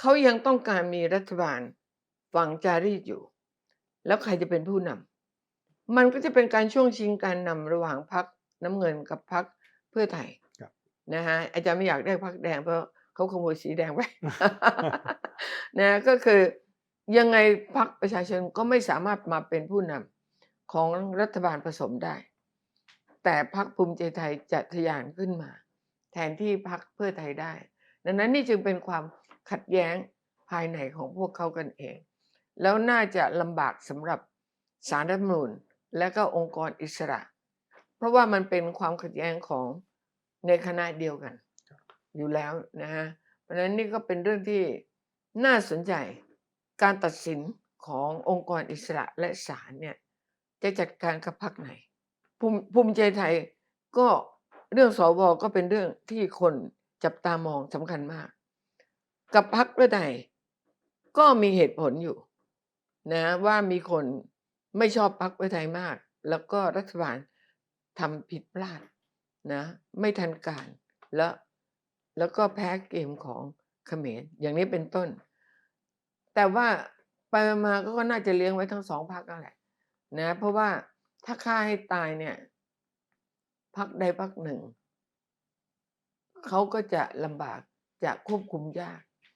เขายังต้องการมีรัฐบาลฝังจารีตอยู่ แล้วใครจะเป็นผู้นำมันก็จะเป็นการช่วงชิงการนำระหว่างพรรคน้ำเงินกับพรรคเพื่อไทยครับนะฮะอาจารย์ไม่อยากได้พรรคแดงเพราะเขาขโมยสีแดงไปนะก็คือยังไงพรรคประชาชนก็ไม่สามารถมาเป็นผู้นำของรัฐบาลผสมได้ แต่พรรคภูมิใจไทยจะทะยานขึ้นมา แทนที่พรรคเพื่อไทยได้ ดังนั้นนี่จึงเป็นความ ขัดแย้งภายในของพวกเขากันเอง แล้วน่าจะลำบากสำหรับสารรัฐมนูญและก็องค์กรอิสระ เพราะว่ามันเป็นความขัดแย้งของในคณะเดียวกัน อยู่แล้วนะฮะเพราะฉะนั้นนี่ก็เป็นเรื่องที่น่าสนใจการตัดสินขององค์กรอิสระและศาลเนี่ยจะจัดการกับพรรคไหนภูมิภูมิใจไทยก็เรื่องสวก็เป็นเรื่องที่คนจับตามองสำคัญมาก กับพรรคเพื่อไทยก็มีเหตุผลอยู่นะว่ามีคนไม่ชอบพรรคเพื่อไทยมาก แล้วก็รัฐบาลทำผิดพลาดนะไม่ทันการแล้วแล้วก็แพ้เกมของเขมรอย่างนี้เป็นต้น แต่ว่าไปมาก็น่าจะเลี้ยงไว้ทั้งสองพรรคนั่นแหละนะเพราะว่าถ้าฆ่าให้ตายเนี่ยพรรคใดพรรคหนึ่ง เขาก็จะลำบากจะควบคุมยาก